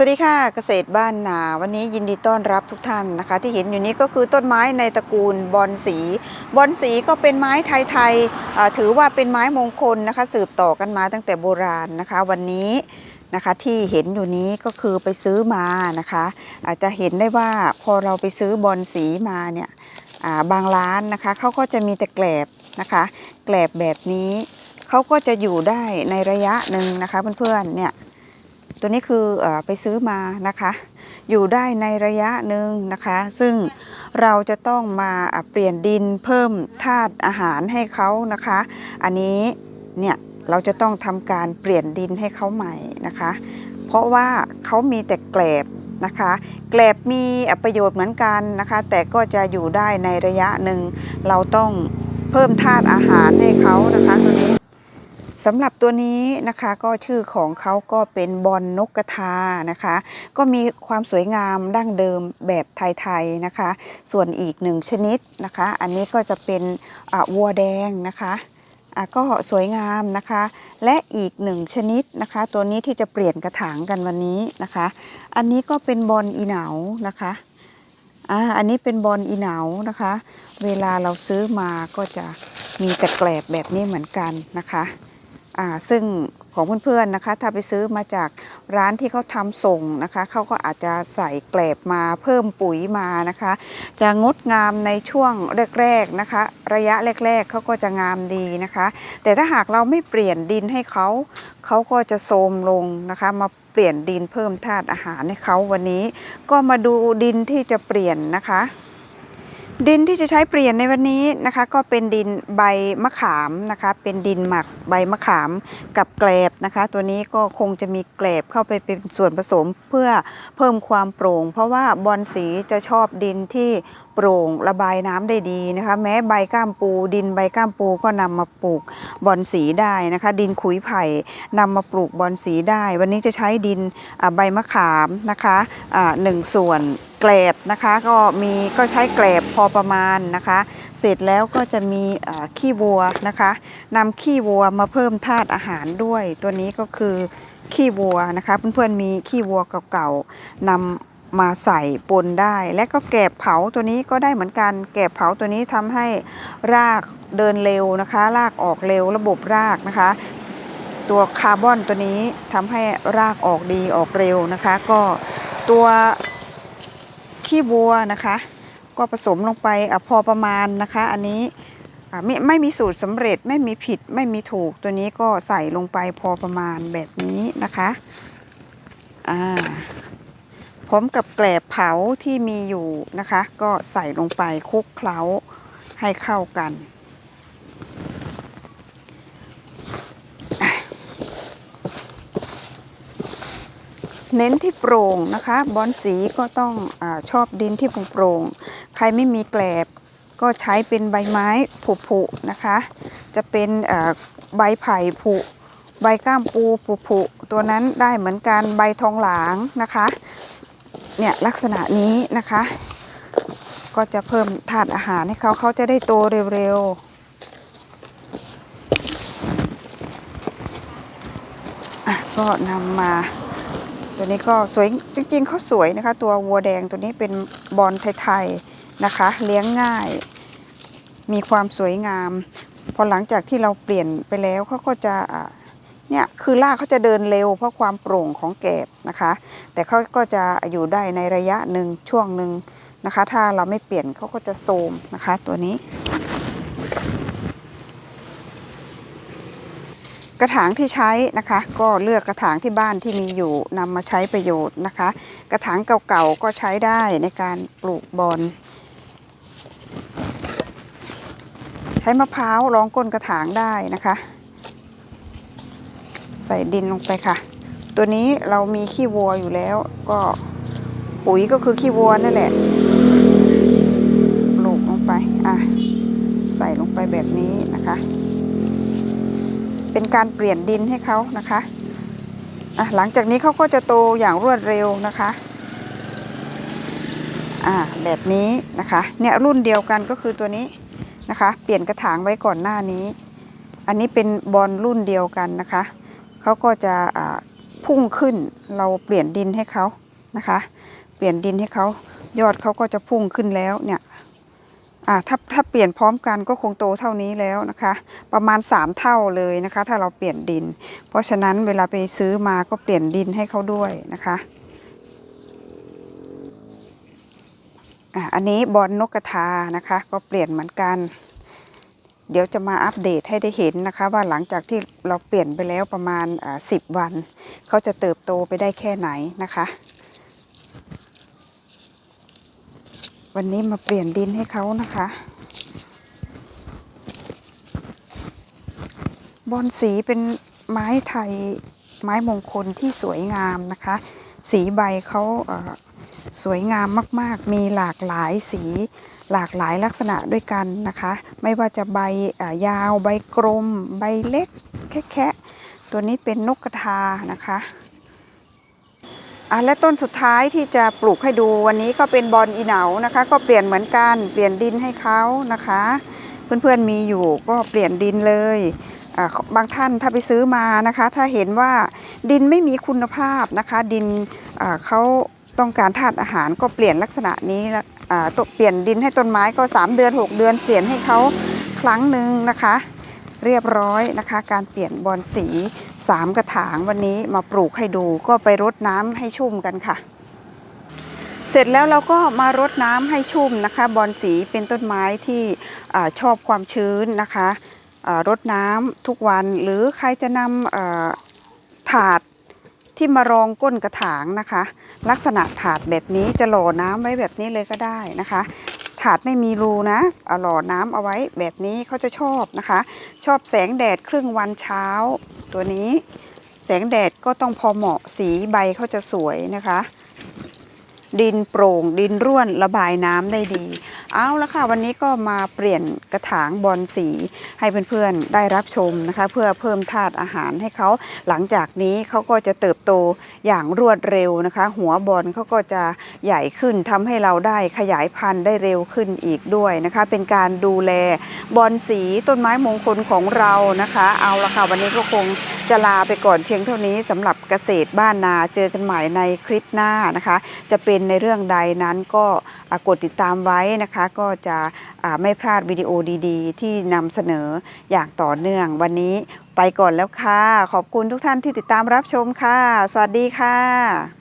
สวัสดีค่ะเกษตรบ้านนา วันนี้ยินดีต้อนรับทุกท่านนะคะ ที่เห็นอยู่นี้ก็คือต้นไม้ในตระกูลบอนสี บอนสีก็เป็นไม้ไทยๆถือว่าเป็นไม้มงคลนะคะ สืบต่อกันมาตั้งแต่โบราณนะคะ วันนี้นะคะที่เห็นอยู่นี้ก็คือไปซื้อมานะคะ อาจจะเห็นได้ว่าพอเราไปซื้อบอนสีมาเนี่ยบางร้านนะคะเขาก็จะมีแต่แกลบนะคะแกลบแบบนี้เขาก็จะอยู่ได้ในระยะหนึ่งนะคะเพื่อนๆเนี่ย ตัวนี้คืออไปซื้อมานะคะ อยู่ได้ในระยะหนึ่งนะคะ ซึ่งเราจะต้องมาเปลี่ยนดินเพิ่มธาตุอาหารให้เขานะคะ อันนี้เนี่ยเราจะต้องทำการเปลี่ยนดินให้เขาใหม่นะคะ เพราะว่าเขามีแต่แกลบนะคะแกลบมีประโยชน์เหมือนกันนะคะ แต่ก็จะอยู่ได้ในระยะหนึ่ง เราต้องเพิ่มธาตุอาหารให้เขานะคะตัวนี้ สำหรับตัวนี้นะคะก็ชื่อของเขาก็เป็นบอลนกกระทานะคะ ก็มีความสวยงามดั้งเดิมแบบไทยๆนะคะ ส่วนอีกหนึ่งชนิดนะคะ อันนี้ก็จะเป็นวัวแดงนะคะก็สวยงามนะคะ และอีกหนึ่งชนิดนะคะ ตัวนี้ที่จะเปลี่ยนกระถางกันวันนี้นะคะ อันนี้ก็เป็นบอลอีเหนานะคะอ่าอันนี้เป็นบอลอีเหนานะคะ เวลาเราซื้อมาก็จะมีแต่แกลบแบบนี้เหมือนกันนะคะ ซึ่งของเพื่อนๆนะคะถ้าไปซื้อมาจากร้านที่เขาทำส่งนะคะเขาก็อาจจะใส่แกลบมาเพิ่มปุ๋ยมานะคะ จะงดงามในช่วงแรกๆนะคะ ระยะแรกๆเขาก็จะงามดีนะคะ แต่ถ้าหากเราไม่เปลี่ยนดินให้เขาเขาก็จะโทรมลงนะคะมาเปลี่ยนดินเพิ่มธาตุอาหารให้เขาวันนี้ ก็มาดูดินที่จะเปลี่ยนนะคะ ดินที่จะใช้เปลี่ยนในวันนี้นะคะ ก็เป็นดินใบมะขามนะคะ เป็นดินหมักใบมะขามกับแกลบนะคะ ตัวนี้ก็คงจะมีแกลบเข้าไปเป็นส่วนผสมเพื่อเพิ่มความโปร่ง เพราะว่าบอนสีจะชอบดินที่โปร่งระบายน้ำได้ดีนะคะ แม้ใบก้ามปู ดินใบก้ามปูก็นำมาปลูกบอนสีได้นะคะ ดินขุยไผ่นำมาปลูกบอนสีได้ วันนี้จะใช้ดินใบมะขามนะคะหนึ่งส่วน แกลบนะคะก็มีก็ใช้แกลบพอประมาณนะคะ เสร็จแล้วก็จะมีขี้วัวนะคะนำขี้วัวมาเพิ่มธาตุอาหารด้วย ตัวนี้ก็คือขี้วัวนะคะ เพื่อนๆมีขี้วัวเก่าๆนำมาใส่ปนได้ และก็แกบเผาตัวนี้ก็ได้เหมือนกันแกบเผาตัวนี้ทำให้รากเดินเร็วนะคะ รากออกเร็วระบบรากนะคะ ตัวคาร์บอนตัวนี้ทำให้รากออกดีออกเร็วนะคะ ก็ตัว ขี้วัวนะคะ ก็ผสมลงไปอพอประมาณนะคะ อันนี้ไม่ไม่มีสูตรสำเร็จไม่มีผิดไม่มีถูกตัวนี้ก็ใส่ลงไปพอประมาณแบบนี้นะคะอ่าพร้อมกับแกลบเผาที่มีอยู่นะคะ ก็ใส่ลงไปคลุกเคล้าให้เข้ากัน เน้นที่โปร่งนะคะ บอนสีก็ต้องอชอบดินที่โปร่งใครไม่มีแกลบ ก็ใช้เป็นใบไม้ผุๆนะคะ จะเป็นใบไผ่ผุใบก้ามปูผุๆตัวนั้นได้เหมือนกันใบทองหลางนะคะ เนี่ยลักษณะนี้นะคะ ก็จะเพิ่มธาตุอาหารให้เขาเขาจะได้โตเร็วๆก็นำมา ตัวนี้ก็สวยจริงๆเขาสวยนะคะ ตัววัวแดงตัวนี้เป็นบอลไทยๆนะคะ เลี้ยงง่าย มีความสวยงาม พอหลังจากที่เราเปลี่ยนไปแล้วเขาก็จะเนี่ยคือรากเขาจะเดินเร็วเพราะความโปร่งของแกบนะคะ แต่เขาก็จะอยู่ได้ในระยะหนึ่งช่วงหนึ่งนะคะ ถ้าเราไม่เปลี่ยนเขาก็จะโทมนะคะ ตัวนี้ กระถางที่ใช้นะคะ ก็เลือกกระถางที่บ้านที่มีอยู่นำมาใช้ประโยชน์นะคะ กระถางเก่าๆก็ใช้ได้ในการปลูกบอนใช้มะพร้าวรองก้นกระถางได้นะคะ ใส่ดินลงไปค่ะ ตัวนี้เรามีขี้วัวอยู่แล้ว ก็ปุ๋ยก็คือขี้วัวนั่นแหละปลูกลงไปอะใส่ลงไปแบบนี้นะคะ เป็นการเปลี่ยนดินให้เขานะคะอะหลังจากนี้เขาก็จะโตอย่างรวดเร็วนะคะอ่าแบบนี้นะคะเนี่ยรุ่นเดียวกันก็คือตัวนี้นะคะ เปลี่ยนกระถางไว้ก่อนหน้านี้ อันนี้เป็นบอลรุ่นเดียวกันนะคะเขาก็จะอ่าพุ่งขึ้นเราเปลี่ยนดินให้เขานะคะ เปลี่ยนดินให้เขายอดเขาก็จะพุ่งขึ้นแล้วเนี่ย อ่าถ้าถ้าเปลี่ยนพร้อมกันก็คงโตเท่านี้แล้วนะคะ ประมาณ 3 เท่าเลยนะคะ ถ้าเราเปลี่ยนดิน เพราะฉะนั้นเวลาไปซื้อมาก็เปลี่ยนดินให้เขาด้วยนะคะอะอันนี้บอลนกกระทานะคะ ก็เปลี่ยนเหมือนกัน เดี๋ยวจะมาอัปเดตให้ได้เห็นนะคะ ว่าหลังจากที่เราเปลี่ยนไปแล้วประมาณอ่า10วัน เขาจะเติบโตไปได้แค่ไหนนะคะ วันนี้มาเปลี่ยนดินให้เขานะคะบอนสีเป็นไม้ไทยไม้มงคลที่สวยงามนะคะ สีใบเขาเสวยงามมาก ๆ มีหลากหลายสีหลากหลายลักษณะด้วยกันนะคะ ไม่ว่าจะใบยาวใบกลม ใบเล็กแค่ๆตัวนี้เป็นนกกระทานะคะ อะและต้นสุดท้ายที่จะปลูกให้ดูวันนี้ก็เป็นบอนอีเหนานะคะ ก็เปลี่ยนเหมือนกันเปลี่ยนดินให้เขานะคะ เพื่อนๆมีอยู่ก็เปลี่ยนดินเลยอ่าบางท่านถ้าไปซื้อมานะคะ ถ้าเห็นว่าดินไม่มีคุณภาพนะคะ ดินอ่าเขาต้องการธาตุอาหารก็เปลี่ยนลักษณะนี้อ่าเปลี่ยนดินให้ต้นไม้ก็ 3 เดือน 6 เดือน เปลี่ยนให้เขาครั้งหนึ่งนะคะ เรียบร้อยนะคะ การเปลี่ยนบอนสี 3 กระถางวันนี้มาปลูกให้ดูก็ไปรดน้ำให้ชุ่มกันค่ะ เสร็จแล้วเราก็มารดน้ำให้ชุ่มนะคะ บอนสีเป็นต้นไม้ที่อชอบความชื้นนะคะรดน้ำทุกวันหรือใครจะนำถาดที่มารองก้นกระถางนะคะ ลักษณะถาดแบบนี้จะหล่อน้ำไว้แบบนี้เลยก็ได้นะคะ ถาดไม่มีรูนะเอาหล่อน้ำเอาไว้แบบนี้เขาจะชอบนะคะ ชอบแสงแดดครึ่งวันเช้า ตัวนี้แสงแดดก็ต้องพอเหมาะสีใบเขาจะสวยนะคะ ดินโปร่งดินร่วนระบายน้ำได้ดี เอาละค่ะวันนี้ก็มาเปลี่ยนกระถางบอลสีให้เพื่อนๆได้รับชมนะคะ เพื่อเพิ่มธาตุอาหารให้เขาหลังจากนี้เขาก็จะเติบโตอย่างรวดเร็วนะคะ หัวบอลเขาก็จะใหญ่ขึ้นทำให้เราได้ขยายพันธุ์ได้เร็วขึ้นอีกด้วยนะคะ เป็นการดูแลบอลสีต้นไม้มงคลของเรานะคะ เอาละค่ะวันนี้ก็คง จะลาไปก่อนเพียงเท่านี้สำหรับเกษตรบ้านนาเจอกันใหม่ในคลิปหน้านะคะ จะเป็นในเรื่องใดนั้นก็กดติดตามไว้นะคะ ก็จะไม่พลาดวิดีโอดีๆ ที่นำเสนออย่างต่อเนื่องวันนี้ไปก่อนแล้วค่ะ ขอบคุณทุกท่านที่ติดตามรับชมค่ะ สวัสดีค่ะ